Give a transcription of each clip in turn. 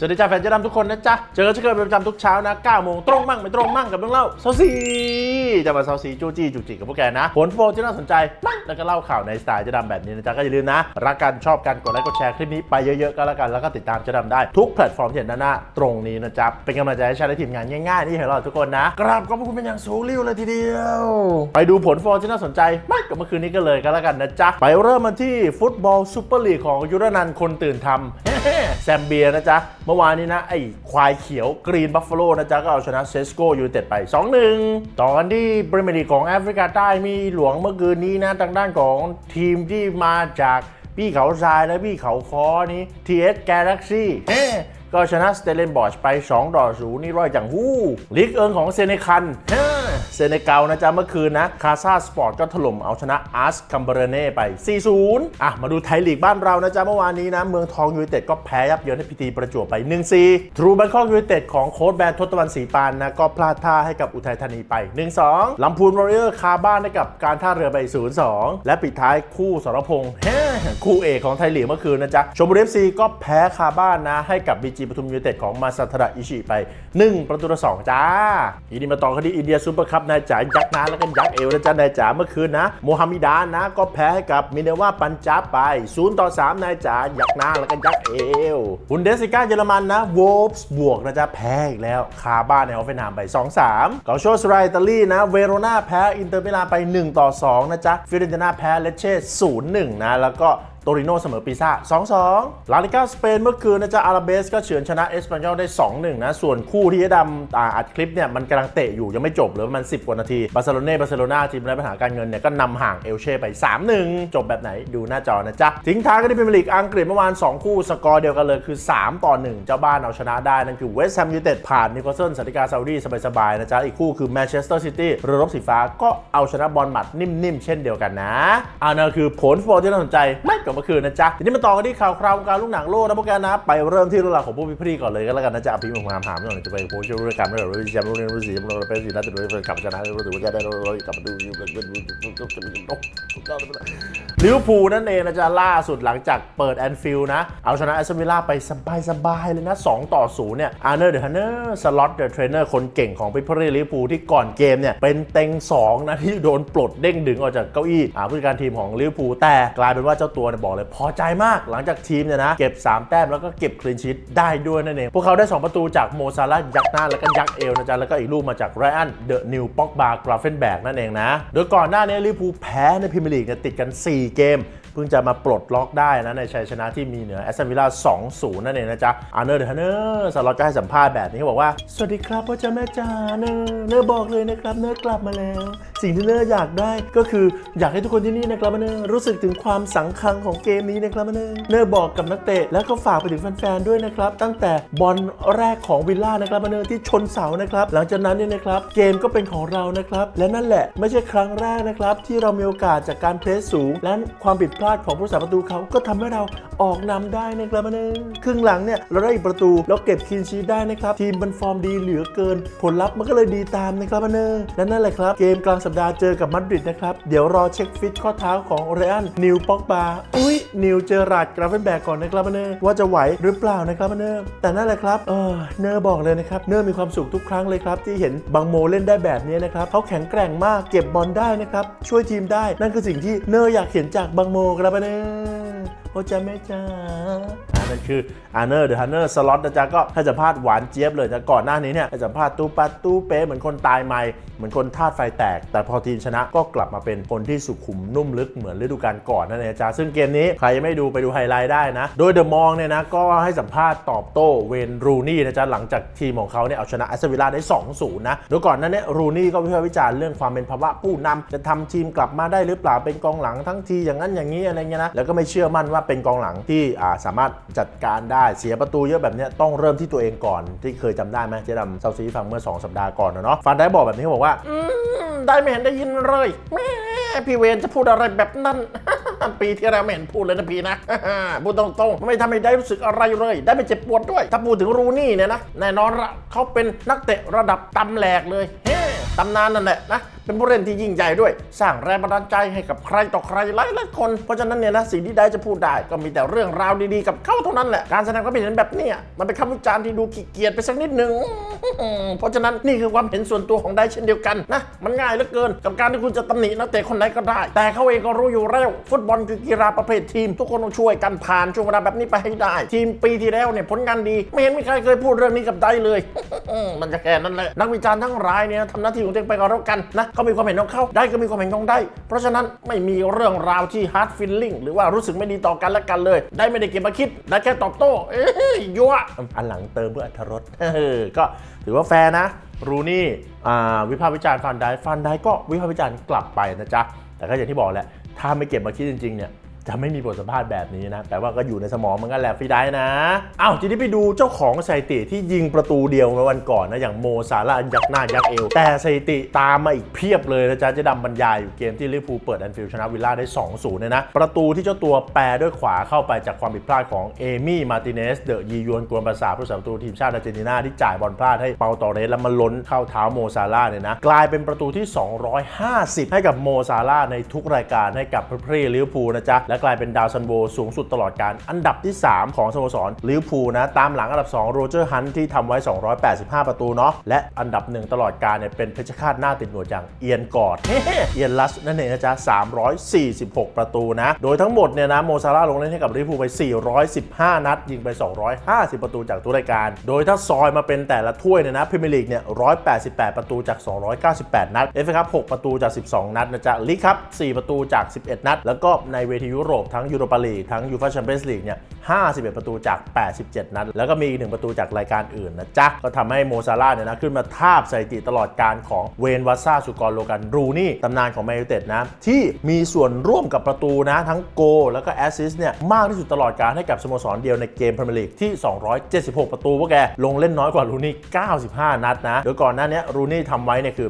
สวัสดีจ้าแฟนเจะดำทุกคนนะจ๊ะ เจอเช่นเคยเป็นประจำทุกเช้านะ9โมงตรงมั่งไม่ตรงมั่งกับเรื่องเล่าเซาซีจะมาเซาซีจู้จี้จุกจิกกับพวกแกนะ ผลโฟลที่น่าสนใจมั่งแล้วก็เล่าข่าวในสไตล์เจะดำแบบนี้นะจ๊ะ ก็อย่าลืมนะ รักกันชอบกันกดไลค์กดแชร์คลิปนี้ไปเยอะๆก็แล้วกันแล้วก็ติดตามเจะดำได้ทุกแพลตฟอร์มที่เห็นหน้าตรงนี้นะจ๊ะเป็นกำลังใจให้ชาและทีมงานง่ายๆที่เห็นเราทุกคนนะกราบขอบพระคุณเป็นอย่างสูงริ้วเลยทีเดียว ไปดูผลโฟลที่น่าสนใจมากกับเมื่อคืนนี้กันเลยก็แล้วกันนะจ๊ะไปเริ่มมาที่ฟุตบอลซูเปอร์ลีกของยุรนันท์คนตื่นทำ แซมเบียนะจ๊ะ เมื่อวานนี้นะ ไอ้ควายเขียวกรีนบัฟฟาโลนะจ๊ะ ก็เอาชนะเซสโกยูเต็ดไป 2-1ต่อกันที่พรีเมียร์ลีกของแอฟริกาใต้มีหลวงเมื่อคืนนี้นะทางด้านของทีมที่มาจากพี่เขาทรายและพี่เขาคอนี้ TS Galaxy เฮ้ ก็ชนะสเตเลนบอชไป2ต่อ0นี่ร้อยจังหู้ลีกเอิงของเซเนคันเซเนกัลนะจ๊ะเมื่อคืนนะ คาซาสปอร์ตก็ถล่มเอาชนะอาร์สคัมเบรเน่ไป 4-0 อะ มาดูไทยลีกบ้านเรานะจ๊ะเมื่อวานนี้นะ เมืองทองยูไนเต็ดก็แพ้ยับเยินให้พีทีประจวบไป 1-4 ทรูแบงคอกยูไนเต็ดของโค้ชแบนทศตวรรณศรีปานนะ ก็พลาดท่าให้กับอุทัยธานีไป 1-2ลำพูนวอริเออร์คาบ้านให้กับการท่าเรือไป 0-2 และปิดท้ายคู่สรพงษ์คู่เอกของไทยลีกเมื่อคืนนะจ๊ะชมบุรีเอฟซีก็แพ้คาบ้านนะให้กับบีจีปทุมยูเต็ดของมาซาทระอิชิไป 1 ประตูต่อสองจ้าทีนี้มาต่อกันที่อินเดียซูเปอร์คัพนายจ๋ายักษ์นาแล้วก็ยักษ์เอวนะจ๊ะนายจ๋าเมื่อคืนนะโมฮัมมิดานะ ก็แพ้ให้กับมิเนว่าปัญจาบไป0ต่อ3นายจ๋ายักษ์นาแล้วก็ยักษ์เอวบุนเดสิก้าเยอรมันนะวอลฟส์บวกนะจ๊ะแพ้อีกแล้วคาบ้านในออฟเฟนฮามไป 2-3เกาโชสไรอิตาลีนะเวโรนาแพ้อินเตอร์มิลานไป 1 ต่อ 2 นะจ๊ะฟิเรนติน่าแพ้เลเช่0-1นะแล้วก็ ตริโนเสมอปีซ่า 2-2 ลาลิก้าสเปนเมื่อคืนนะจ๊ะอาราเบสก็เฉือนชนะเอสปานยอลได้ 2-1 นะ ส่วนคู่ที่ดำอ,อัดคลิปเนี่ยมันกำลังเตะอยู่ยังไม่จบเหลือมัน 10 กว่านาทีบาร์เซโลนาบาร์เซโลนาทีมไร้ปัญหาการเงินเนี่ยก็นำห่างเอลเช่ไป 3-1 จบแบบไหนดูหน้าจอนะจ๊ะ ทิ้งท้ายกันที่พรีเมียร์ลีกอังกฤษเมื่อวาน 2 คู่สกอร์เดียวกันเลยคือ 3 ต่อ 1 เจ้าบ้านเอาชนะได้นั่นคือเวสต์แฮมยูไนเต็ดผ่านนิโคลสันสันติกาซาอุดีสบายๆนะจ๊ะอีกคู่คือแมนเชสเตอร์ซิตี้เรือรบสีฟ้าก็เอาชนะบอลหมัดนิ่มๆเช่นเดียวกันนะอันนั้นคือผลฟุตบอลที่น่าสนใจไม่กับมื่อคืนนะจ๊ะทีนี้มาต่อกันที่ข่าวคราวการลูกหนังโลกนะพวกแกนะ ไปเริ่มที่เรื่องราวของผู้พิพรีก่อนเลยก็แล้วกันนะจ๊ะพี่มึงมาถามหน่อยจะไปโพสต์เรื่องการไม่หรอรู้แชมป์รู้เรื่องรู้สีรู้เป็นสีน่าจะรู้เป็นขับชนะรู้ถือว่าจะได้รู้กลับมาดูลิเวอร์พูลนั่นเองนะจ๊ะล่าสุดหลังจากเปิดแอนฟิลด์นะเอาชนะแอสตันวิลล่าไปสบายๆเลยนะ2ต่อ0เนี่ยอาร์เนอร์เดอะฮันเนอร์สล็อตเดอะเทรนเนอร์คนเก่งของพิพารีลิเวอร์พูลที่ก่อนเกมเนี่ยเป็นเต็ง2นะที่โดนปลดเด้งดึงออกจากเก้าอี้ผู้จัดการทีมของลิเวอร์พูลแต่กลายเป็นว่าเจ้าตัวเนี่ยบอกเลยพอใจมากหลังจากทีมเนี่ยนะเก็บ 3 แต้มแล้วก็เก็บคลีนชีตได้ด้วยนั่นเองพวกเขาได้ 2 ประตูจากโมซาลายักหน้าแล้วก็ยักเอวนะจ๊ะแล้วก็อีกลูกมาจากไรอันเดอะนิวป็อกบาร์กราเฟนแบกนั่นเองนะโดยก่อนหน้านี้ลิเวอร์พูลแพ้ในพรีเมียร์ลีกเนี่ยติดกัน 4 เกม พิ่งจะมาปลดล็อกได้นะในชัยชนะที่มีเหนือแอสตันวิลล่า2-0 นั่นเองนะจ๊ะอาร์เนอร์เดอะฮันเนอร์สล็อตก็ให้สัมภาษณ์แบบนี้เขาบอกว่า สวัสดีครับพ่อจ้าแม่จ๋าเนอร์เนอร์บอกเลยนะครับเนอร์กลับมาแล้ว สิ่งที่เนอร์อยากได้ก็คืออยากให้ทุกคนที่นี่นะครับเนอร์รู้สึกถึงความสังคังของเกมนี้นะครับเนอร์เนอร์บอกกับนักเตะแล้วก็ฝากไปถึงแฟนๆด้วยนะครับตั้งแต่บอลแรกของวิลล่านะครับเนอร์ที่ชนเสานะครับหลังจากนั้นเนี่ยนะครับเกมก็เป็นของเรานะครับและนั่นแหละไม่ใช่ครั้งแรกนะครับที่เรามีโอกาสจากการเพรสสูงและความผิดพลาดของผู้รักษาประตูเขาก็ทำให้เราออกนำได้นะครับเนอครึ่งหลังเนี่ยเราได้อีกประตูแล้วเก็บคลีนชีได้นะครับทีมมันฟอร์มดีเหลือเกิน ผลลัพธ์มันก็เลยดีตามนะครับเนอและนั่นแหละครับ เกมกลางสัปดาห์เจอกับมาดริดนะครับเดี๋ยวรอเช็คฟิตข้อเท้าของเรอันนิวป็อกบาอุ้ยนิวเจอราดกราเฟนแบกก่อนนะครับเนอว่าจะไหวหรือเปล่านะครับเนอแต่นั่นแหละครับเออเนอบอกเลยนะครับเนอมีความสุขทุกครั้งเลยครับที่เห็นบางโมเล่นได้แบบนี้นะครับเขาแข็งแกร่งมากเก็บบอลได้นะครับช่วยทีมได้นั่นคือสิ่งที่เนออยากเห็นจากบางโมครับเนอ โอ้จ้าแม่จ้าอ่านั่นคืออาร์เนอร์เดอะฮันเนอร์สล็อตนะจ๊ะก็ให้สัมภาษณ์หวานเจี๊ยบเลยนะก่อนหน้านี้เนี่ยให้สัมภาษณ์ตู้ปัดตู้เป๊ะเหมือนคนตายใหม่เหมือนคนธาตุไฟแตก แต่พอทีมชนะก็กลับมาเป็นคนที่สุขุมนุ่มลึกเหมือนฤดูกาลก่อนนั่นเองจ้าซึ่งเกมนี้ใครยังไม่ดูไปดูไฮไลท์ได้นะ โดยเดอะมองเนี่ยนะก็ให้สัมภาษณ์ตอบโต้เวนรูนี่นะจ๊ะหลังจากทีมของเขาเนี่ยเอาชนะแอสตันวิลลาได้ 2-0 นะโดยก่อนหนั้นเนี่ยรูนี่ก็วิพากษ์วิจารณ์เรื่องความเป็นภาวะผู้นำจะทำทีมกลับมาได้หรือเปล่าเป็นกองหลังทั้งทีอย่างนั้นอย่างนี้อะไรเงี้ยนะแล้วก็ไม่เชื่อมั่นว่าเป็นกองหลังที่สามารถจัดการได้เสียประตูเยอะแบบนี้ต้องเริ่มที่ตัวเองก่อน ที่เคยจำได้ไหมเจ๊ดำเซาซีฟังเมื่อ 2 สัปดาห์ก่อนเนาะฟันได้บอกแบบนี้เขาบอกว่าได้ไม่เห็นได้ยินเลยแม่พี่เวนจะพูดอะไรแบบนั้นปีที่แล้วไม่เห็นพูดเลยนะพี่นะพูดตรงๆ ไม่ทำให้ได้รู้สึกอะไรเลย ได้ไม่เจ็บปวดด้วย ถ้าพูดถึงรูนี่เนี่ยนะ แน่นอนละเขาเป็นนักเตะระดับตำแหลกเลยเฮ้ตำนานนั่นแหละนะ เป็นผู้เล่นที่ยิ่งใหญ่ด้วย สร้างแรงบันดาลใจให้กับใครต่อใครหลายหลายคน เพราะฉะนั้นเนี่ยนะสิ่งที่ได้จะพูดได้ ก็มีแต่เรื่องราวดีๆกับเขาเท่านั้นแหละ การแสดงความเห็นแบบเนี้ยมันเป็นคำวิจารณ์ที่ดูขี้เกียจไปสักนิดหนึ่งเพราะฉะนั้นนี่คือความเห็นส่วนตัวของได้เช่นเดียวกันนะมันง่ายเหลือเกิน กับการที่คุณจะตำหนินักเตะคนไหนก็ได้ แต่เขาเองก็รู้อยู่แล้วฟุตบอลคือกีฬาประเภททีม ทุกคนต้องช่วยกันผ่านช่วงเวลาแบบนี้ไปให้ได้ ทีมปีที่แล้วเนี่ยผลงานดี ไม่เห็นมีใครเคยพูดเรื่องนี้กับได้เลยมันจะแค่นั้นแหละนักวิจารณ์ทั้งหลายเนี่ยทำหน้าที่ของตัวเองไปก็แล้วกันนะเขามีความเห็นของเขาได้ก็มีความเห็นของได้ เพราะฉะนั้นไม่มีเรื่องราวที่ hard feeling หรือว่ารู้สึกไม่ดีต่อกันและกันเลย ได้ไม่ได้เก็บมาคิด ได้แค่ตอบโต้เอ้ยยั่วอันหลังเติมเพื่ออัธรสก็ถือว่าแฟร์นะ รูนี่อ่าวิพากษ์วิจารณ์ฟันได้ฟันได้ก็วิพากษ์วิจารณ์กลับไปนะจ๊ะแต่ก็อย่างที่บอกแหละถ้าไม่เก็บมาคิดจริงๆเนี่ย จะไม่มีบทสัมภาษณ์แบบนี้นะแต่ว่าก็อยู่ในสมองมันก็แหละฟรีได้นะอ้าวทีนี้ไปดูเจ้าของสถิติที่ยิงประตูเดียวในวันก่อนนะอย่างโมซาลายักหน้ายักเอว แต่สถิติตามมาอีกเพียบเลยนะจ๊ะจะดำบรรยายอยู่เกมที่ลิเวอร์พูลเปิดแอนฟิลด์ชนะวิลล่าได้ 2-0เนี่ยนะประตูที่เจ้าตัวแปรด้วยขวาเข้าไปจากความผิดพลาดของเอมี่มาร์ติเนสเดอะยียวนกวนประสาผู้สาประตูทีมชาติอาร์เจนตินาที่จ่ายบอลพลาดให้เปาตอเรสแล้วมันล้นเข้าเท้าโมซาลาเนี่ยนะกลายเป็นประตูที่ 250 ให้กับโมซาลาในทุกรายการให้กับพรีลิเวอร์พูลนะจ๊ะและกลายเป็นดาวซันโวสูงสุดตลอดการอันดับที่ 3 ของสโมสรลิเวอร์พูลนะตามหลังอันดับ 2 โรเจอร์ฮันที่ทำไว้ 285 ประตูเนาะและอันดับหนึ่งตลอดการเนี่ยเป็นเพชรฆาตหน้าติดหนวดอย่างเอียนกอดเอียนลัสนั่นเองนะจ๊ะ346 ประตูนะ โดยทั้งหมดเนี่ยนะโมซาลาลงเล่นให้กับลิเวอร์พูลไป 415 นัด ยิงไป 250 ประตูจากทุกรายการ โดยถ้าซอยมาเป็นแต่ละถ้วยเนี่ยนะพรีเมียร์ลีกเนี่ย 188 ประตูจาก 298 นัดเอฟเอคัพ6ประตูจาก 12 นัดนะจ๊ะลีกครับ4ประตูจาก 11 นัด แล้วก็ในเวทียุโรปทั้งยูโรปาลีกทั้งยูฟ่าแชมเปี้ยนส์ลีกเนี่ย51 ประตูจาก 87 นัด แล้วก็มีอีกหนึ่งประตูจากรายการอื่นนะจ๊ะ ก็ทำให้โมซาลาเนี่ยนะ ขึ้นมาทาบสถิติตลอดการของเวนวัสซาสุกรโลกันรูนี่ตำนานของแมนยูเต็ดนะ ที่มีส่วนร่วมกับประตูนะ ทั้งโกลแล้วก็แอสซิสเนี่ย มากที่สุดตลอดการให้กับสโมสรเดียวในเกมพรีเมียร์ลีกที่ 276 ประตูพวกแกลงเล่นน้อยกว่ารูนี่95 นัดนะโดยก่อนหน้านี้รูนี่ทำไว้เนี่ยคือ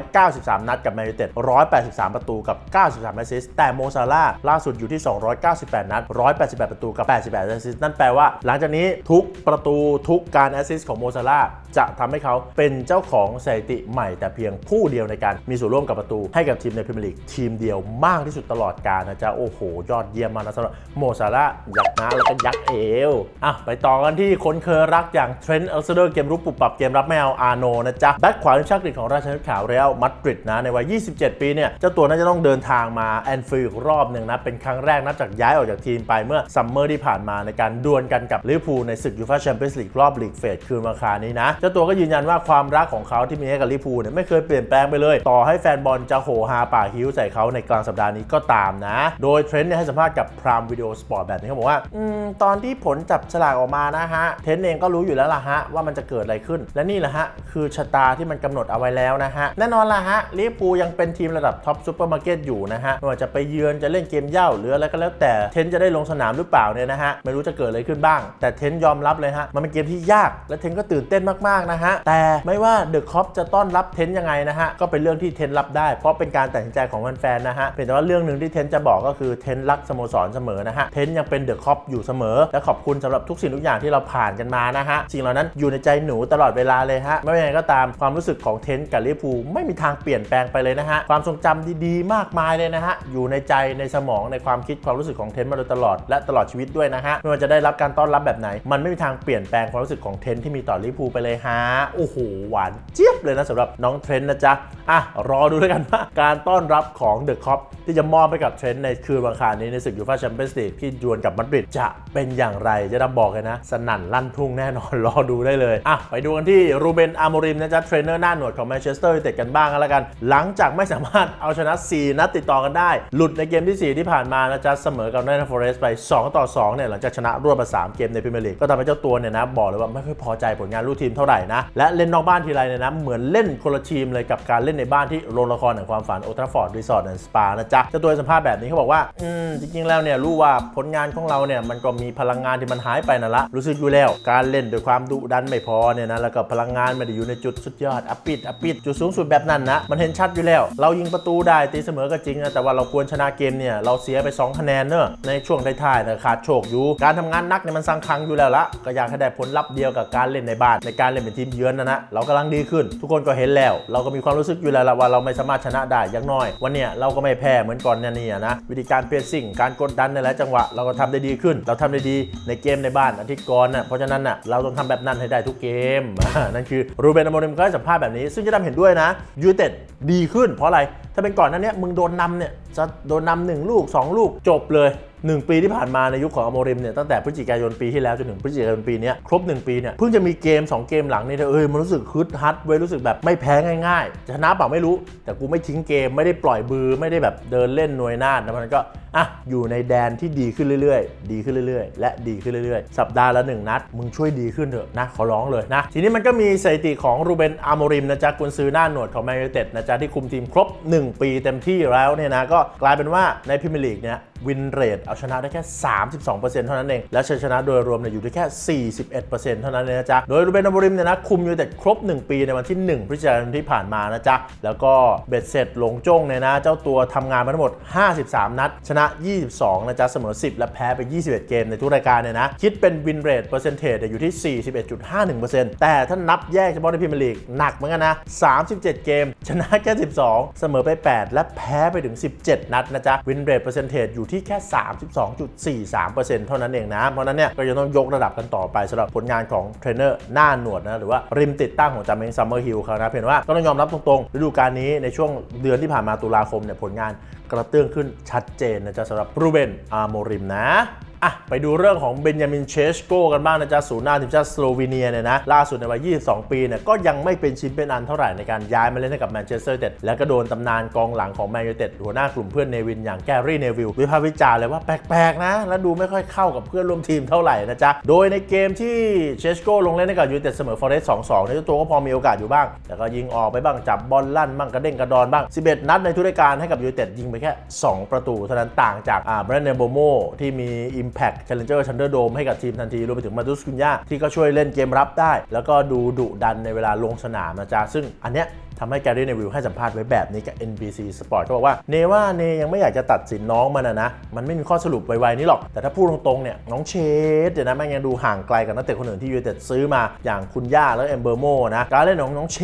393 นัดกับแมนยูเต็ด183 ประตูกับ 93 แอสซิสแต่โมซาลาล่าสุดอยู่ที่ 298 นัด 188 ประตูกับ 88 แอสซิสต์นั่นแปลว่าหลังจากนี้ทุกประตูทุกการแอสซิสต์ของโมซาลา จะทำให้เขาเป็นเจ้าของสถิติใหม่แต่เพียงผู้เดียวในการมีส่วนร่วมกับประตู ให้กับทีมในพรีเมียร์ลีกทีมเดียวมากที่สุดตลอดกาลนะจ๊ะโอ้โห ยอดเยี่ยมมากนะสำหรับโมซาลายักษ์น้าแล้วก็ยักษ์เอวอะไปต่อกันที่คนเคยรักอย่างเทรนต์เอลเซเดอร์เกมรุกปรับปรับเกมรับไม่เอาโนนะจ๊ะแบ็คขวาทีมชาติอังกฤษของราชนาวีขาวเรอัลมาดริดนะในวัย 27 ปีเนี่ยเจ้าตัวน่าจะต้องเดินทางมาแอนฟิลด์รอบหนึ่งนะเป็นครั้งแรกนับจากย้ายออกจากทีมไปเมื่อซัมเมอร์ที่ผ่านมาในการดวลกันกับลิเวอร์พูลในศึกยูฟ่าแชมเปี้ยนส์ลีกรอบลีกเฟสคืนวันคานี้นะเจ้าตัวก็ยืนยันว่าความรักของเขาที่มีให้กับลิพูเนี่ยไม่เคยเปลี่ยนแปลงไปเลย ต่อให้แฟนบอลจะโหฮาป่าฮิ้วใส่เขาในกลางสัปดาห์นี้ก็ตามนะ โดยเทรนต์เนี่ยให้สัมภาษณ์กับพรามวิดีโอสปอร์ตแบบนี้เขาบอกว่าอืมตอนที่ผลจับฉลากออกมานะฮะเทรนต์เองก็รู้อยู่แล้วล่ะฮะว่ามันจะเกิดอะไรขึ้น และนี่แหละฮะคือชะตาที่มันกำหนดเอาไว้แล้วนะฮะแน่นอนล่ะฮะลิพูยังเป็นทีมระดับท็อปซูเปอร์มาร์เก็ตอยู่นะฮะไม่ว่าจะไปเยือนจะเล่นเกมเย้าหรืออะไรก็แล้วแต่เทนต์จะได้ลงสนามหรือเปล่าเนี่ยนะฮะไม่รู้จะเกิดอะไรขึ้นบ้าง แต่เทนยอมรับเลยฮะมันเป็นเกมที่ยากและเทนก็ตื่นเต้นมากๆ นะฮะ แต่ไม่ว่าเดอะคอปจะต้อนรับเทนยังไงนะฮะ ก็เป็นเรื่องที่เทนรับได้ เพราะเป็นการตัดสินใจของแฟนๆนะฮะเป็นแต่ว่าเรื่องหนึ่งที่เทนจะบอกก็คือเทนรักสโมสรเสมอนะฮะเทนยังเป็นเดอะคอปอยู่เสมอ และขอบคุณสำหรับทุกสิ่งทุกอย่างที่เราผ่านกันมานะฮะสิ่งเหล่านั้นอยู่ในใจหนูตลอดเวลาเลยฮะไม่ว่ายังไงก็ตามความรู้สึกของเทนกับลิเวอร์พูลไม่มีทางเปลี่ยนแปลงไปเลยนะฮะความทรงจำดีๆ มากมายเลยนะฮะอยู่ในใจในสมองในความคิดความรู้สึกของเทนมาโดยตลอดและตลอดชีวิตด้วยนะฮะไม่ว่าจะได้รับการต้อนรับแบบไหน มันไม่มีทางเปลี่ยนแปลงความรู้สึกของเทนที่มีต่อลิเวอร์พูลไปเลยฮะโอ้โหหวานเจี๊ยบเลยนะสำหรับน้องเทรนต์นะจ๊ะอะรอดูด้วยกันว่าการต้อนรับของเดอะคอปที่จะมอบไปกับเทรนต์ในคืนวันคารนี้ในศึกยูฟ่าแชมเปี้ยนส์ลีกที่ดวลกับมาดริดจะเป็นอย่างไรจะดำบอกเลยนะ สนั่นลั่นทุ่งแน่นอนรอดูได้เลยอะไปดูกันที่รูเบนอาโมริมนะจ๊ะเทรนเนอร์หน้าหนวดของแมนเชสเตอร์ยูไนเต็ดกันบ้างกันแล้วกัน หลังจากไม่สามารถเอาชนะ 4 นัดติดต่อกันได้ หลุดในเกมที่ 4 ที่ผ่านมานะจ๊ะเสมอกับนอตติงแฮมฟอเรสต์ไป 2 ต่อ 2เนี่ยหลังจากชนะรวดมา3เกมในพรีเมียร์ลีกก็ทำให้เจ้าตัวเนี่ยนะบอกเลยว่าไม่ค่อยพอใจผลงานลูกทีมเท่าไหร่นะ และเล่นนอกบ้านทีไรเนี่ยนะ เหมือนเล่นคนละทีมเลยกับการเล่นในบ้านที่โรงละครแห่งความฝันโอทราฟอร์ดรีสอร์ทแอนด์สปานะจ๊ะเจ้าตัวสัมภาษณ์แบบนี้เขาบอกว่า อืม จริงๆ แล้วเนี่ยรู้ว่าผลงานของเราเนี่ยมันก็มีพลังงานที่มันหายไปนั่นละ รู้สึกอยู่แล้ว การเล่นด้วยความดุดันไม่พอเนี่ยนะ แล้วก็พลังงานไม่ได้อยู่ในจุดสุดยอดอปิดอปิดจุดสูงสุดแบบนั้นนะ มันเห็นชัดอยู่แล้ว เรายิงประตูได้ตีเสมอก็จริงนะแต่ว่าเราควรชนะเกมเนี่ยเราเสียไป 2 คะแนนเนอะในช่วงท้ายๆนะขาดโชคอยู่ การทำงานนักเนี่ยมันสังคังอยู่แล้วละก็อยากให้ได้ผลลัพธ์เดียวกับการเล่นในบ้านในการเล่นเนี่ยเป็นทีมเยือนนะนะเรากำลังดีขึ้น ทุกคนก็เห็นแล้ว เราก็มีความรู้สึกอยู่แล้วว่าเราไม่สามารถชนะได้อย่างน้อย วันเนี้ยเราก็ไม่แพ้เหมือนก่อนหนานี่นะวิธีการเพรสซิ่งการกดดันในหลายจังหวะเราก็ทำได้ดีขึ้น เราทำได้ดีในเกมในบ้านอาทิตย์ก่อนนะเพราะฉะนั้นน่ะเราต้องทำแบบนั้นให้ได้ทุกเกมนั่นคือรูเบนอโมริมก็ให้สัมภาษณ์แบบนี้ ซึ่งจะทำเห็นด้วยนะยูเต็ดดีขึ้น เพราะอะไรถ้าเป็นก่อนนั้นเนี้ยมึงโดนนำเนี่ยจะโดนนำหนึ่งลูก 2 ลูกจบเลย 1ปีที่ผ่านมาในยุคของอโมริมเนี่ยตั้งแต่พฤศจิกายนปีที่แล้วจนถึงพฤศจิกายนปีนี้ครบ 1 ปีเนี่ยเพิ่งจะมีเกม 2 เกมหลังนี่เธอเอ้ยมันรู้สึกฮึดฮัดเว้ยรู้สึกแบบไม่แพ้ง่ายๆชนะเปล่าไม่รู้ แต่กูไม่ทิ้งเกมไม่ได้ปล่อยบือไม่ได้แบบเดินเล่นหน่วยนาดนะมันก็ อะอยู่ในแดนที่ดีขึ้นเรื่อยๆ ดีขึ้นเรื่อยๆ และดีขึ้นเรื่อยๆ สัปดาห์ละหนึ่งนัด มึงช่วยดีขึ้นเถอะนะ ขอร้องเลยนะ ทีนี้มันก็มีสถิติของรูเบนอาโมริมนะจ๊ะกุนซือหน้าหนวดของแมนยูเต็ดนะจ๊ะที่คุมทีมครบ 1 ปีเต็มที่แล้วเนี่ยนะก็กลายเป็นว่าในพรีเมียร์ลีกเนี่ยวินเรทเอาชนะได้แค่ 32%เท่านั้นเอง และชัยชนะโดยรวมเนี่ยอยู่ที่แค่ 41%เท่านั้นเองนะจ๊ะ โดยรูเบนอาโมริมเนี่ยนะคุมยูเต็ดครบ 1 ปีในวันที่ 1 พฤศจิกายนที่ผ่านมานะจ๊ะ แล้วก็เบ็ดเสร็จลงจ้งเนี่ยนะ เจ้าตัวทำงานมาทั้งหมด 53 นัด ชนะะ 22 นะจ๊ะ เสมอ 10 และแพ้ไป 21 เกมในทุกรายการเนี่ยนะ คิดเป็นวินเรทเปอร์เซนเทจอยู่ที่ 41.51%แต่ถ้านับแยกเฉพาะในพรีเมียร์ลีกหนักเหมือนกันนะ 37 เกม ชนะแค่ 12 เสมอไป 8 และแพ้ไปถึง 17 นัดนะจ๊ะ วินเรทเปอร์เซนเทจอยู่ที่แค่ 32.43%เท่านั้นเองนะ เพราะนั้นเนี่ยก็ยังต้องยกระดับกันต่อไปสำหรับผลงานของเทรนเนอร์หน้าหนวดนะหรือว่าริมติดตั้งของจามิงซัมเมอร์ฮิลเขานะเพียงว่าก็ต้องยอมรับตรงๆฤดูกาลนี้ในช่วงเดือนที่ผ่านมาตุลาคมเนี่ยผลงาน กระเตื้องขึ้นชัดเจนนะจ๊ะสำหรับรูเบนอาโมริมนะ อะไปดูเรื่องของเบนยามินเชสโกกันบ้างนะจ๊ะศูนย์หน้าทีมชาติสโลวีเนียเนี่ยนะล่าสุดในวัย 22 ปีเนี่ยก็ยังไม่เป็นชิ้นเป็นอันเท่าไหร่ในการย้ายมาเล่นให้กับแมนเชสเตอร์ยูไนเต็ดและก็โดนตำนานกองหลังของแมนยูไนเต็ดหัวหน้ากลุ่มเพื่อนเนวินอย่างแกรี่เนวิลวิพากษ์วิจารณ์เลยว่าแปลกๆนะ และดูไม่ค่อยเข้ากับเพื่อนร่วมทีมเท่าไหร่นะจ๊ะโดยในเกมที่เชสโกลงเล่นให้กับยูไนเต็ดเสมอฟอเรสต์2-2เนี่ยตัวก็พอมีโอกาสอยู่บ้าง แต่ก็ยิงออกไปบ้างจับบอลลั่นบ้างกระเด้งกระดอนบ้าง 11 นัดในทุกรายการให้กับยูไนเต็ดยิงไปแค่ 2 ประตูเท่านั้นต่างจากอ่าแบรนเนโบโมที่มี Impact Challenger Thunder Dome ให้กับทีมทันที รวมไปถึงมาดุสกุญญาที่ก็ช่วยเล่นเกมรับได้ แล้วก็ดูดุดันในเวลาลงสนามนะจ๊ะซึ่งอันเนี้ย ทำให้แกรี่เนวิลให้สัมภาษณ์ไว้แบบนี้กับ NBC Sport เขาบอกว่าเนว่าเนยังไม่อยากจะตัดสินน้องมันนะนะ มันไม่มีข้อสรุปไวๆนี้หรอก แต่ถ้าพูดตรงๆเนี่ยน้องเชดเดี๋ยวนะแม่งยังดูห่างไกลกับนักเตะคนอื่นที่ยูเต็ดซื้อมาอย่างคุณย่าแล้วเอมเบอร์โมนะการเล่นของน้องเช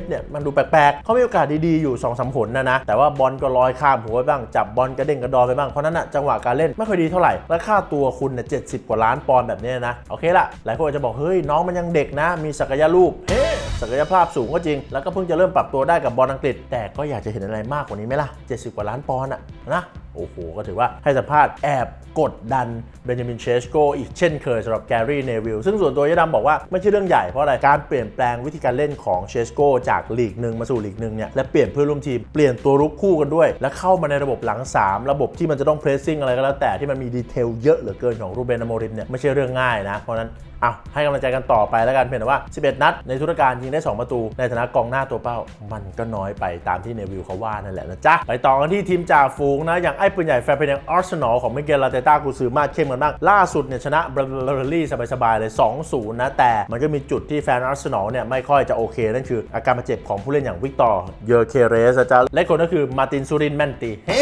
ดเนี่ยมันดูแปลกๆเขามีโอกาสดีๆอยู่2อสามผลนะนะแต่ว่าบอลก็ลอยข้ามหัวไปบ้างจับบอลกระเด้งกระดอนไปบ้างเพราะนั้นอะจังหวะการเล่นไม่ค่อยดีเท่าไหร่และค่าตัวคุณเนี่ยเจ็ดสิบกว่าล้านปอนด์แบบนี้นะโอเคละหลายคนอาจจะบอกเฮ้ยน้องมันยังเด็กนะมีศักยรูปเฮ้ ศักยภาพสูงก็จริง แล้วก็เพิ่งจะเริ่มปรับตัวได้กับบอลอังกฤษ แต่ก็อยากจะเห็นอะไรมากกว่านี้ไหมล่ะ 70 กว่าล้านปอนด์อะนะโอ้โห ก็ถือว่าให้สัมภาษณ์แอบกดดันเบนจามินเชสโกอีกเช่นเคยสำหรับแกรี่เนวิลซึ่งส่วนตัวยะดำบอกว่าไม่ใช่เรื่องใหญ่เพราะอะไร การเปลี่ยนแปลงวิธีการเล่นของเชสโกจากลีกหนึ่งมาสู่ลีกหนึ่งเนี่ยและเปลี่ยนเพื่อนร่วมทีมเปลี่ยนตัวรุกคู่กันด้วย และเข้ามาในระบบหลัง 3 ระบบที่มันจะต้องเพรสซิ่งอะไรก็แล้วแต่ที่มันมีดีเทลเยอะเหลือเกินของรูเบนอโมริมเนี่ยไม่ใช่เรื่องง่ายนะเพราะฉะนั้น เอาให้กำลังใจกันต่อไปแล้วกันเพียงแต่ว่า 11 นัด ในธุรการยิงได้ 2 ประตู ในฐานะกองหน้าตัวเป้า มันก็น้อยไปตามที่เนวิลเขาว่านั่นแหละนะจ๊ะ ไปต่อกันที่ทีมจ่าฝูงนะ อย่างไอ้ปืนใหญ่แฟร์เพนยังอาร์เซนอลของมิเกลลาเตต้ากูซื้อมาเข้มกันบ้างล่าสุดเนี่ยชนะเบรลลี่สบายๆเลย 2-0 นะ แต่มันก็มีจุดที่แฟนอาร์เซนอลเนี่ยไม่ค่อยจะโอเค นั่นคืออาการบาดเจ็บของผู้เล่นอย่างวิกตอร์เยอร์เคเรสจ๊ะและคนก็คือมาตินซูรินแมนตีเฮ้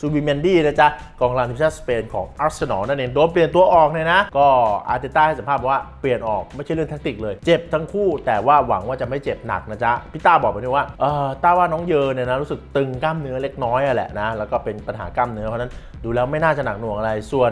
ซูบิเมนดี้นะจ๊ะกองหลังทีมชาติสเปนของอาร์เซนอลนั่นเองโดนเปลี่ยนตัวออกเนี่ยนะก็อาร์เตต้าให้สัมภาษณ์ว่าเปลี่ยนออกไม่ใช่เรื่องแทคติกเลย เจ็บทั้งคู่แต่ว่าหวังว่าจะไม่เจ็บหนักนะจ๊ะพี่ต้าบอกไปด้วยว่าเออต้าว่าน้องเยอเนี่ยนะรู้สึกตึงกล้ามเนื้อเล็กน้อยอะแหละนะแล้วก็เป็นปัญหากล้ามเนื้อเพราะนั้น ดูแล้วไม่น่าจะหนักหน่วงอะไร ส่วน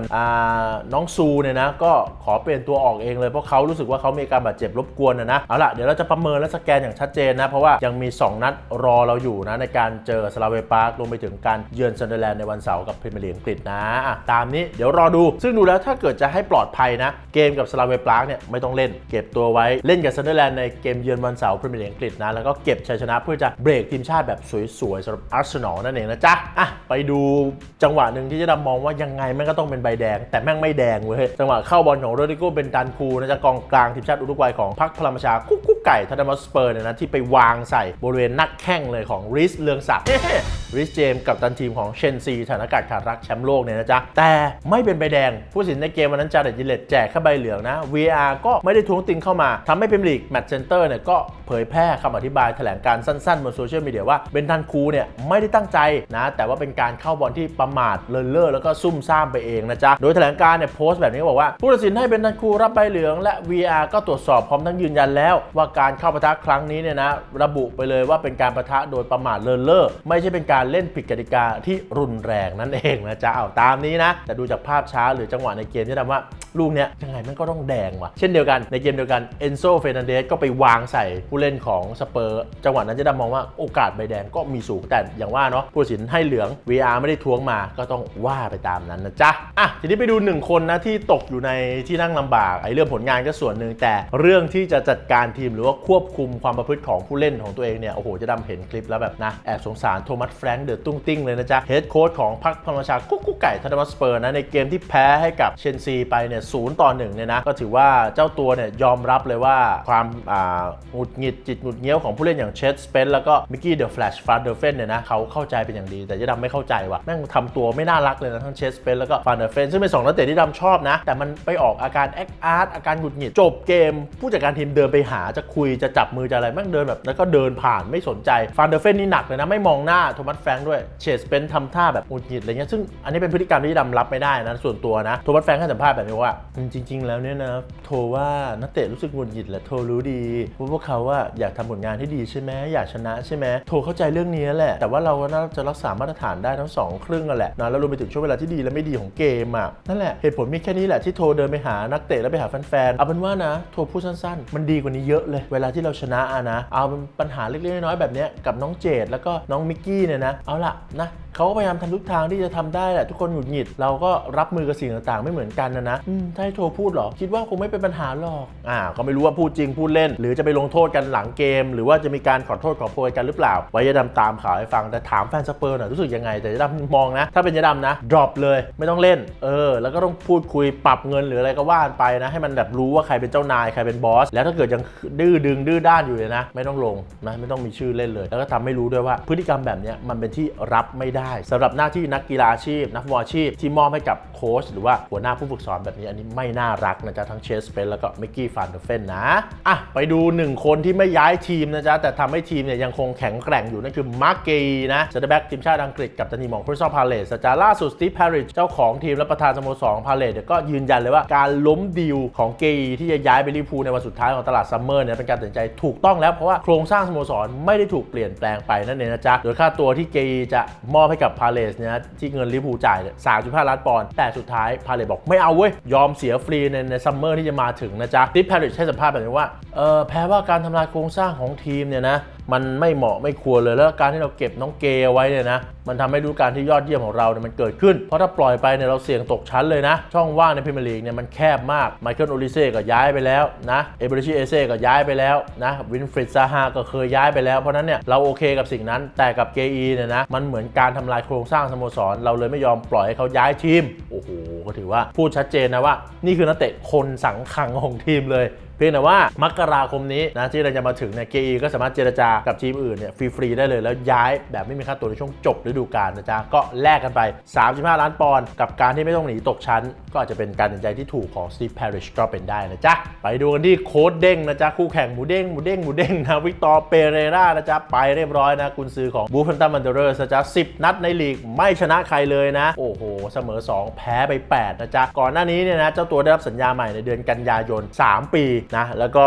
น้องซูเนี่ยนะก็ขอเปลี่ยนตัวออกเองเลยเพราะเขารู้สึกว่าเขามีอาการบาดเจ็บรบกวนนะนะเอาล่ะเดี๋ยวเราจะประเมินและสแกนอย่างชัดเจนนะ เพราะว่ายังมี 2 นัดรอเราอยู่นะ ในการเจอสลาเวปาร์ครวมไปถึงการเยือนซันเดอร์แลนด์ในวันเสาร์กับพรีเมียร์ลีกอังกฤษนะอะตามนี้เดี๋ยวรอดู ซึ่งดูแล้วถ้าเกิดจะให้ปลอดภัยนะ เกมกับสลาเวปาร์คเนี่ยไม่ต้องเล่น เก็บตัวไว้เล่นกับซันเดอร์แลนด์ในเกมเยือนวันเสาร์พรีเมียร์ลีกอังกฤษนะแล้วก็เก็บชัยชนะเพื่อจะเบรกทีมชาติแบบสวยๆสำหรับอาร์เซนอลนั่นเองนะจ๊ะอะไปดูจังหวะหนึ่งที่จะดำมองว่ายังไงแม่งก็ต้องเป็นใบแดง แต่แม่งไม่แดงเว้ยจังหวะเข้าบอลของโรดิโกเบนตันคูนะจ๊ะกองกลางทีมชาติอุรุกวัยของพรรคพลังประชาคุกคุกไก่ธนามสเปอร์เนี่ยนะที่ไปวางใส่บริเวณนักแข้งเลยของริสเลืองศักดิ์ริสเจมส์กับตันทีมของเชนซีฐานอากาศขาดรักแชมป์โลกเนี่ยนะจ๊ะแต่ไม่เป็นใบแดง ผู้สินในเกมวันนั้นจาเดตยิเลตแจกแค่ใบเหลืองนะ VR ก็ไม่ได้ทวงติงเข้ามาทำให้พรีเมียร์ลีกแมตช์เซนเตอร์เนี่ยก็เผยแพร่คำอธิบายแถลงการสั้นๆบนโซเชียลมีเดียว่าเบนทันคูเนี่ยไม่ได้ตั้งใจนะแต่ว่าเป็นการเข้าบอลที่ประมาทเลินเล่อแล้วก็ซุ่มซ่ามไปเองนะจ๊ะ โดยแถลงการเนี่ยโพสต์แบบนี้บอกว่า ผู้ตัดสินให้เบนทันคูรับใบเหลือง และ VR ก็ตรวจสอบพร้อมทั้งยืนยันแล้ว ว่าการเข้าปะทะครั้งนี้เนี่ยนะระบุไปเลยว่าเป็นการปะทะโดยประมาทเลินเล่อไม่ใช่เป็นการเล่นผิดกติกาที่รุนแรงนั่นเองนะจ๊ะเอาตามนี้นะ แต่ดูจากภาพช้าหรือจังหวะในเกมที่ทำว่าลูกเนี้ยยังไงมันก็ต้องแดงว่ะ เช่นเดียวกันในเกมเดียวกันเอนโซเฟรนันเดสก็ไปวางใส่ผู้เล่นของสเปอร์ จังหวะนั้นจะดำมองว่าโอกาสใบแดงก็มีสูงแต่อย่างว่าเนาะผู้ตัดสินให้เหลือง VR ไม่ได้ทวงมาก็ต้องว่าไปตามนั้นนะจ๊ะอะทีนี้ไปดูหนึ่งคนนะที่ตกอยู่ในที่นั่งลำบากไอ้เรื่องผลงานก็ส่วนหนึ่งแต่เรื่องที่จะจัดการทีมหรือว่าควบคุมความประพฤติของผู้เล่นของตัวเองเนี่ยโอ้โหจะดำเห็นคลิปแล้วแบบนะแอบสงสารโทมัสแฟรงค์เดอะตุ้งติ้งเลยนะจ๊ะเฮดโค้ชของพรรคพลังประชากุ๊กกุ๊กไก่ธนวัฒน์สเปอร์นะในเกมที่แพ้ให้กับเชนซีไปเนี่ยศูนย์ต่อหนึ่งเนี่ยนะก็ถือว่าเจ้าตัวเนี่ยยอมรับเลยว่าความอ่าหงุดหงิดจิตหงุดเงี้ยวของผู้เล่นอย่างเชสสเปนแล้วก็มิกกี้เดอะแฟลชฟาเดอร์เฟนเนี่ยนะเขาเข้าใจเป็นอย่างดี แต่จะดำไม่เข้าใจว่ะแม่งทำตัวไม่น่ารักเลยนะทั้งเชสเปนแล้วก็ฟาเดอร์เฟนซึ่งเป็นสองนักเตะที่ดำชอบนะ แต่มันไปออกอาการแอคอาร์ตอาการหงุดหงิดจบเกม ผู้จัดการทีมเดินไปหาจะคุยจะจับมือจะอะไรแม่งเดินแบบแล้วก็เดินผ่านไม่สนใจฟานเดอร์เฟนนี่หนักเลยนะไม่มองหน้าโทมัสแฟรงค์ด้วยเชสเปนทำท่าแบบหงุดหงิดอะไรเงี้ยซึ่งอันนี้เป็นพฤติกรรมที่ดำรับไม่ได้นะส่วนตัวนะโทมัสแฟรงค์ให้สัมภาษณ์แบบนี้ว่า จริง ๆ แล้วเนี่ยนะโทว่านักเตะรู้สึกหงุดหงิดแหละโทรู้ดีว่าพวกเขาว่าอยากทำผลงานที่ดีใช่ไหมอยากชนะใช่ไหมโทเข้าใจเรื่องนี้แหละแต่ว่าเราก็น่าจะรักษามาตรฐานได้ทั้งสองครึ่งนั่นแหละนะแล้วรวมไปถึงช่วงเวลาที่ดีและไม่ดีของเกมอะนั่นแหละเหตุผลมีแค่นี้แหละที่โทรเดินไปหานักเตะแล้วไปหาแฟนๆเอาเป็นว่านะโทรพูดสั้นๆ มันดีกว่านี้เยอะเลย เวลาที่เราชนะอะนะเอาเป็นปัญหาเล็กๆน้อยๆแบบเนี้ยกับน้องเจดแล้วก็น้องมิกกี้เนี่ยนะเอาล่ะนะเขาก็พยายามทำทุกทางที่จะทำได้แหละ ทุกคนหงุดหงิด เราก็รับมือกับสิ่งต่างๆ ไม่เหมือนกันนะนะถ้าให้โทรพูดเหรอ คิดว่าคงไม่เป็นปัญหาหรอกอ่าก็ไม่รู้ว่าพูดจริงพูดเล่น หรือจะไปลงโทษกันหลังเกม หรือว่าจะมีการขอโทษขอโพยกันหรือเปล่า ไว้ยะดำตามข่าวให้ฟังแต่ถามแฟนสเปอร์หน่อยรู้สึกยังไงแต่ยะดำมองนะ ถ้าเป็นยะดำนะ drop เลยไม่ต้องเล่น เออ แล้วก็ต้องพูดคุยปรับเงินหรืออะไรก็ว่านไปนะ ให้มันแบบรู้ว่าใครเป็นเจ้านายใครเป็นบอส แล้วถ้าเกิดยังดื้อดึงดื้อด้านอยู่เลยนะ ไม่ต้องลงนะไม่ต้องมีชื่อเล่นเลย แล้วก็ทำให้รู้ด้วยว่าพฤติกรรมแบบนี้มันเป็นที่รับไม่ได้สำหรับหน้าที่นักกีฬาอาชีพ นักฟุตบอลอาชีพที่มอบให้กับโค้ชหรือว่าหัวหน้าผู้ฝึกสอนแบบนี้อันนี้ไม่น่ารักนะจ๊ะทั้งเชสเปนแล้วก็มิกกี้ฟานเดอร์เฟนนะอะไปดูหนึ่งคนที่ไม่ย้ายทีมนะจ๊ะแต่ทำให้ทีมเนี่ยยังคงแข็งแกร่งอยู่นั่นคือมาร์เกย์นะเซนเตอร์แบ็กทีมชาติอังกฤษกับตันีมองคริสตัลพาเลสจ้าล่าสุดสตีฟพาริชเจ้าของทีมและประธานสโมสรพาเลสเนี่ยก็ยืนยันเลยว่าการล้มดีลของเกย์ที่จะย้ายไปลิเวอร์พูลในวันสุดท้ายของตลาดซัมเมอร์เนี่ยเป็นการตัดสินใจถูกต้องแล้วเพราะว่าโครงสร้างสโมสรไม่ได้ถูกเปลี่ยนแปลงไปนั่นเองนะจ๊ะโดยค่าตัวที่เกย์จะมอบให้กับพาเลสเนี่ยที่เงินลิเวอร์พูลจ่ายเนี่ย3.5ล้านปอนด์แต่สุดท้ายพาเลสบอกไม่เอาเว้ยยอมเสียฟรีในในซัมเมอร์ที่จะมาถึงนะจ๊ะสตีฟพาริชให้สัมภาษณ์แบบนี้ว่าเออแพ้ว่าการทำลายโครงสร้างของทีมเนี่ยนะ มันไม่เหมาะไม่ควรเลยแล้วการที่เราเก็บน้องเกย์เอาไว้เนี่ยนะมันทำให้ดูการที่ยอดเยี่ยมของเราเนี่ยมันเกิดขึ้น เพราะถ้าปล่อยไปเนี่ยเราเสี่ยงตกชั้นเลยนะ ช่องว่างในพรีเมียร์ลีกเนี่ยมันแคบมากไมเคิลโอลิเซ่ก็ย้ายไปแล้วนะเอเบริชิเอเซ่ก็ย้ายไปแล้วนะวินฟริดซาฮาก็เคยย้ายไปแล้ว เพราะนั้นเนี่ยเราโอเคกับสิ่งนั้น แต่กับเกอีเนี่ยนะมันเหมือนการทำลายโครงสร้างสโมสร เราเลยไม่ยอมปล่อยให้เขาย้ายทีมโอ้โหก็ถือว่าพูดชัดเจนนะว่า นี่คือนักเตะคนสังขังของทีมเลย เพียงแต่ว่ามกราคมนี้นะที่เราจะมาถึงเนี่ยเกอีก็สามารถเจรจากับทีมอื่นเนี่ยฟรีๆได้เลยแล้วย้ายแบบไม่มีค่าตัวในช่วงจบฤดูกาลนะจ๊ะก็แลกกันไป 35 ล้านปอนด์กับการที่ไม่ต้องหนีตกชั้น ก็อาจจะเป็นการตัดสินใจที่ถูกของสตีฟแพริชก็เป็นได้นะจ๊ะไปดูกันที่โค้ดเด้งนะจ๊ะคู่แข่งหมูเด้งหมูเด้งหมูเด้งนะวิกตอร์เปเรรานะจ๊ะไปเรียบร้อยนะกุนซือของบูฟันตัมมันเดอร์นะจ๊ะ10 นัดในลีกไม่ชนะใครเลยนะ โอ้โห เสมอ 2 แพ้ไป 8 นะจ๊ะ ก่อนหน้านี้เนี่ยนะ เจ้าตัวได้รับสัญญาใหม่ในเดือนกันยายน 3 ปีนะ แล้วก็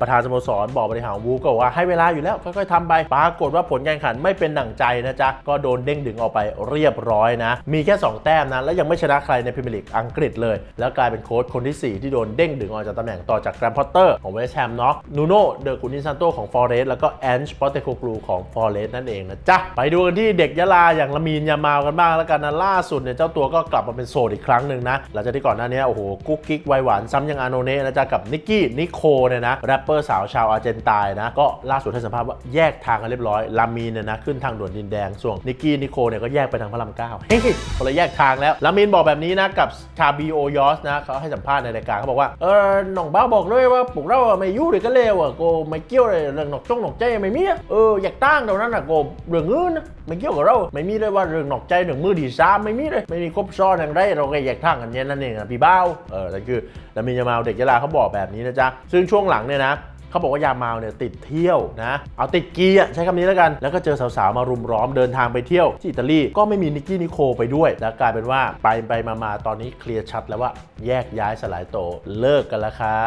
ประธานสโมสรบอกบริหารวูก็บอกว่าให้เวลาอยู่แล้วค่อยๆทำไปปรากฏว่าผลการแข่งขันไม่เป็นดั่งใจนะจ๊ะ ก็โดนเด้งดึงออกไปเรียบร้อยนะ มีแค่ 2 แต้มนะ และยังไม่ชนะใครในพรีเมียร์ลีกอังกฤษเลย แล้วกลายเป็นโค้ชคนที่ 4 ที่โดนเด้งดึงออกจากตำแหน่งต่อจากแกรมพอตเตอร์ของเวสต์แฮมเนาะนูโน่เดอร์กุนินซันโตของฟอเรสต์แล้วก็แอนช์ปอเตโคกลูของฟอเรสต์นั่นเองนะจ๊ะไปดูกันที่เด็กยะลาอย่างละมีนยามาวกันบ้างแล้วกันนะล่าสุดเนี่ยเจ้าตัวก็กลับมาเป็นโสดอีกครั้งหนึ่งนะหลังจากที่ก่อนหน้านี้โอ้โหกุ๊กกิ๊กไวหวานซ้ำยังอาโนเนะนะจ๊ะกับนิกกี้นิโคเนี่ยนะแรปเปอร์สาวชาวอาร์เจนตายนะ ก็ล่าสุดให้สัมภาษณ์ว่าแยกทางกันเรียบร้อยลามีนเนี่ยนะขึ้นทางด่วนดินแดง ส่วนนิกกี้นิโคเนี่ยก็แยกไปทางพระรามเก้าเฮ้ยคนละแยกทางแล้วลามีนบอกแบบนี้นะกับชาบีโอยอสนะเขาให้สัมภาษณ์ในรายการเขาบอกว่าเออหน่องบ้าบอกเลยว่าปลุกเราอะไม่ยุ่งเลยก็เลวอะโกไม่เกี่ยวเลยเรื่องหนอกจ้องหนอกใจไม่มีอะเอออยากตั้งเท่านั้นอะโกเรื่องอื่นนะไม่เกี่ยวกับเราไม่มีเลยว่าเรื่องหนอกใจเรื่องมือดีซ้ำไม่มีเลยไม่มีครบซ้อนอย่างไรเราก็อยกตั้งกันเนี้ยนั่นเองอะพี่เบ้าเออนั่นคือลามีนยามาเด็กยะลาเขาบอกแบบนี้นะจะซึ่งช่วงหลังเนี่ยนะ เขาบอกว่ายามาวเนี่ยติดเที่ยวนะ เอาติดกีอะใช้คำนี้แล้วกัน แล้วก็เจอสาวๆ มารุมร้อมเดินทางไปเที่ยวที่อิตาลีก็ไม่มีนิกกี้นิโคไปด้วย แล้วกลายเป็นว่าไปไปมามาตอนนี้เคลียร์ชัดแล้วว่าแยกย้ายสลายโตวเลิกกันแล้วค่ะ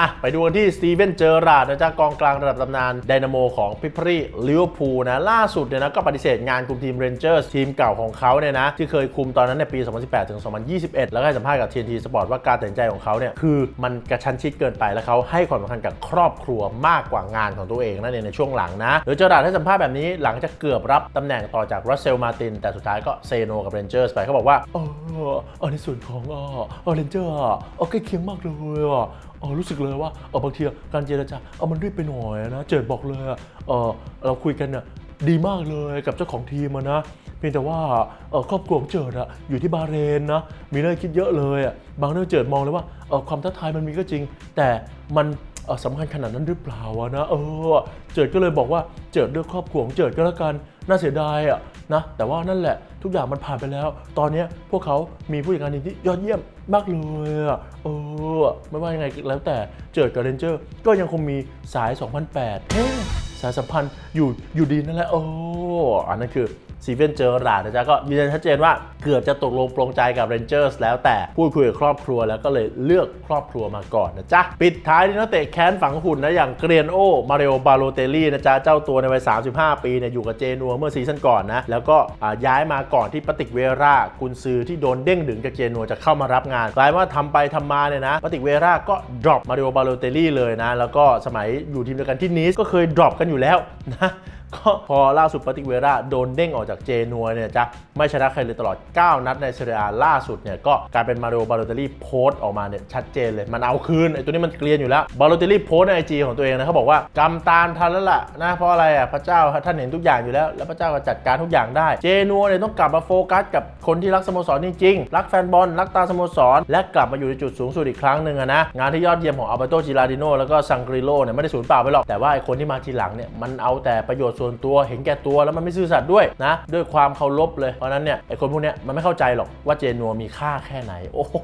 อะไปดูกันที่สตีเวนเจอราร์ดนะจ๊ะกองกลางระดับตำนานไดนาโมของพิพรีลิเวอร์พูลนะล่าสุดเนี่ยนะก็ปฏิเสธงานคุมทีมเรนเจอร์สทีมเก่าของเขาเนี่ยนะที่เคยคุมตอนนั้นในปี 2018 ถึง 2021 แล้วก็ให้สัมภาษณ์กับ TNT Sport ว่าการตัดสินใจของเขาเนี่ยคือมันกระชั้นชิดเกินไปแล้วเขาให้ความสำคัญกับครอบครัวมากกว่างานของตัวเองนั่นเองในช่วงหลังนะโดยเจอราร์ดให้สัมภาษณ์แบบนี้หลังจากเกือบรับตำแหน่งต่อจากรัสเซลมาตินแต่สุดท้ายก็เซโนกับเรนเจอร์สไปเขาบอกว่าเออเออในส่วนของเออเรนเจอร์อะเออใกล้เคียงมากเลยอะเออรู้สึกเลยว่าเออบางทีการเจรจาเออมันรีบไปหน่อยนะเจิดบอกเลยเออเราคุยกันน่ะดีมากเลยกับเจ้าของทีมนะเพียงแต่ว่าเออครอบครัวของเจิดอะอยู่ที่บาเรนนะมีเรื่องคิดเยอะเลยอะบางเรื่องเจิดมองเลยว่าเออความท้าทายมันมีก็จริง แต่มัน สำคัญขนาดนั้นหรือเปล่าวะนะ เออ เจิดก็เลยบอกว่าเจิดเลือกครอบครัวของเจิดก็แล้วกัน น่าเสียดายอะนะ แต่ว่านั่นแหละทุกอย่างมันผ่านไปแล้ว ตอนนี้พวกเขามีผู้จัดการทีมที่ยอดเยี่ยมมากเลยอะเออ ไม่ว่ายังไงแล้วแต่เจิดกับเรนเจอร์ ก็ยังคงมีสาย 2008เฮ้สายสัมพันธ์อยู่อยู่ดีนั่นแหละ โอ้ อันนั้นคือ ซีเวนเจอร์ราดนะจ๊ะก็ยืนยันชัดเจนว่าเกือบจะตกลงปรงใจกับเรนเจอร์สแล้วแต่พูดคุยกับครอบครัวแล้วก็เลยเลือกครอบครัวมาก่อนนะจ๊ะ ปิดท้ายที่นักเตะแค้นฝังหุ่นนะอย่างเกรียนโอมาเรโอบาโลเตลี่นะจ๊ะ เจ้าตัวในวัย 35 ปีเนี่ยอยู่กับเจนัวเมื่อซีซั่นก่อนนะ แล้วก็ย้ายมาก่อนที่ปาติกเวรากุนซือที่โดนเด้งดึงจากเจนัวจะเข้ามารับงานกลายว่าทำไปทำมาเนี่ยนะปาติกเวราก็ดรอปมาเรโอบาโลเตลลี่เลยนะแล้วก็สมัยอยู่ทีมเดียวกันที่นีสก็เคยดรอปกันอยู่แล้วนะ ก็พอล่าสุดปาติเวราโดนเด้งออกจากเจนัวเนี่ยจะไม่ชนะใครเลยตลอด 9 นัดในเซเรียล่าสุดเนี่ยก็กลายเป็นมาริโอบาโลเตลลี่โพสต์ออกมาเนี่ยชัดเจนเลย มันเอาคืนไอ้ตัวนี้มันเกลียนอยู่แล้วบาโลเตลลี่โพสต์ในไอจีของตัวเองนะเขาบอกว่ากำตามทันแล้วล่ะนะเพราะอะไรอะพระเจ้าท่านเห็นทุกอย่างอยู่แล้ว แล้วพระเจ้าก็จัดการทุกอย่างได้เจนัวเนี่ยต้องกลับมาโฟกัสกับคนที่รักสโมสรจริงๆรักแฟนบอลรักตาสโมสร และกลับมาอยู่ในจุดสูงสุดอีกครั้งหนึ่งอะนะงานที่ยอดเยี่ยมของอัลเบโตจิราดิโนแล้วก็ซังกริโลเนี่ยไม่ได้สูญเปล่าไปหรอกแต่ว่าไอ้คนที่มาทีหลังเนี่ยมันเอาแต่ประโยชน์ส่วนตัวเห็นแก่ตัวแล้วมันไม่ซื่อสัตย์ด้วยนะ ด้วยความเคารพเลยเพราะฉะนั้นเนี่ยไอ้คนพวกเนี้ยมันไม่เข้าใจหรอกว่าเจนัวมีค่าแค่ไหนโอ้โห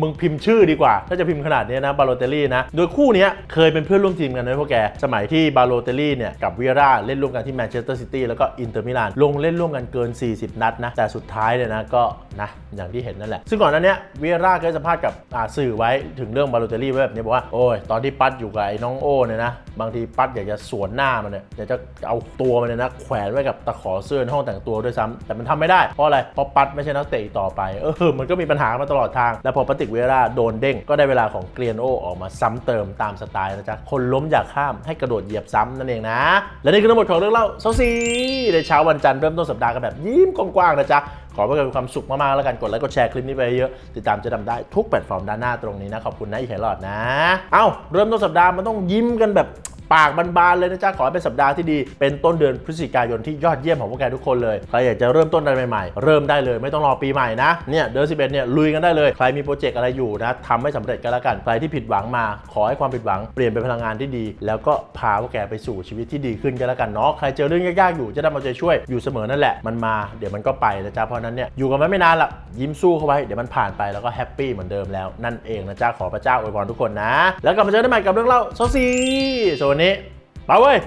มึงพิมพ์ชื่อดีกว่า ถ้าจะพิมพ์ขนาดนี้นะบาโลเตลลี่นะ โดยคู่นี้เคยเป็นเพื่อนร่วมทีมกันนะพวกแก สมัยที่บาโลเตลลี่เนี่ยกับเวียร่าเล่นร่วมกันที่แมนเชสเตอร์ซิตี้แล้วก็อินเตอร์มิลานลงเล่นร่วมกันเกิน 40 นัดนะ แต่สุดท้ายเนี่ยนะก็นะอย่างที่เห็นนั่นแหละ ซึ่งก่อนหน้านี้เวียร่าเคยสัมภาษณ์กับสื่อไว้ถึงเรื่องบาโลเตลลี่ไว้แบบนี้บอกว่าโอ้ยตอนที่ปัดอยู่กับไอ้น้องโอ้เนี่ยนะบางทีปัดอยากจะสวนหน้ามันเนี่ยอยากจะเอาตัวมันเนี่ยนะแขวนไว้กับตะขอเสื้อในห้องแต่งตัวด้วยซ้ำแต่มันทำไม่ได้เพราะอะไรเพราะปัดไม่ใช่นักเตะต่อไปเออมันก็มีปัญหามาตลอดทางแล้วพอปาติกเวราโดนเด้ง ก็ได้เวลาของเกรียนโอออกมาซ้ำเติมตามสไตล์นะจ๊ะ คนล้มอยากข้ามให้กระโดดเหยียบซ้ำนั่นเองนะ และนี่คือทั้งหมดของเรื่องเล่าเซาซีในเช้าวันจันทร์เริ่มต้นสัปดาห์กันแบบยิ้มกว้างๆนะจ๊ะขอให้เกิดความสุขมากๆแล้วกันกดไลค์กดแชร์คลิปนี้ไปเยอะ ติดตามเจะดำได้ทุกแพลตฟอร์มด้านหน้าตรงนี้นะขอบคุณนะอีกแครอดนะ เอ้าเริ่มต้นสัปดาห์มันต้องยิ้มกันแบบ ปากบานๆเลยนะจ๊ะขอให้เป็นสัปดาห์ที่ดี เป็นต้นเดือนพฤศจิกายนที่ยอดเยี่ยมของพวกแกทุกคนเลยใครอยากจะเริ่มต้นอะไรใหม่ๆ เริ่มได้เลยไม่ต้องรอปีใหม่นะเนี่ยเดือน11เนี่ยลุยกันได้เลยใครมีโปรเจกต์อะไรอยู่นะทำให้สำเร็จกันแล้วกันใครที่ผิดหวังมา ขอให้ความผิดหวังเปลี่ยนเป็นพลังงานที่ดี แล้วก็พาพวกแกไปสู่ชีวิตที่ดีขึ้นกันแล้วกันเนาะใครเจอเรื่องยากๆอยู่จะได้มาใจช่วยอยู่เสมอนั่นแหละมันมาเดี๋ยวมันก็ไปนะจ๊ะเพราะนั้นเนี่ยอยู่กันมาไม่นานละยิ้มสู้เข้าไว้เดี๋ยวมันผ่านไปแล้วก็แฮปปี้เหมือนเดิมแล้วนั่นเองนะจ๊ะขอพระเจ้าอวยพรทุกคนนะ แล้วกลับมาเจอกันใหม่กับเรื่องเล่าโซซีส่วนวันนี้ไปเว้ย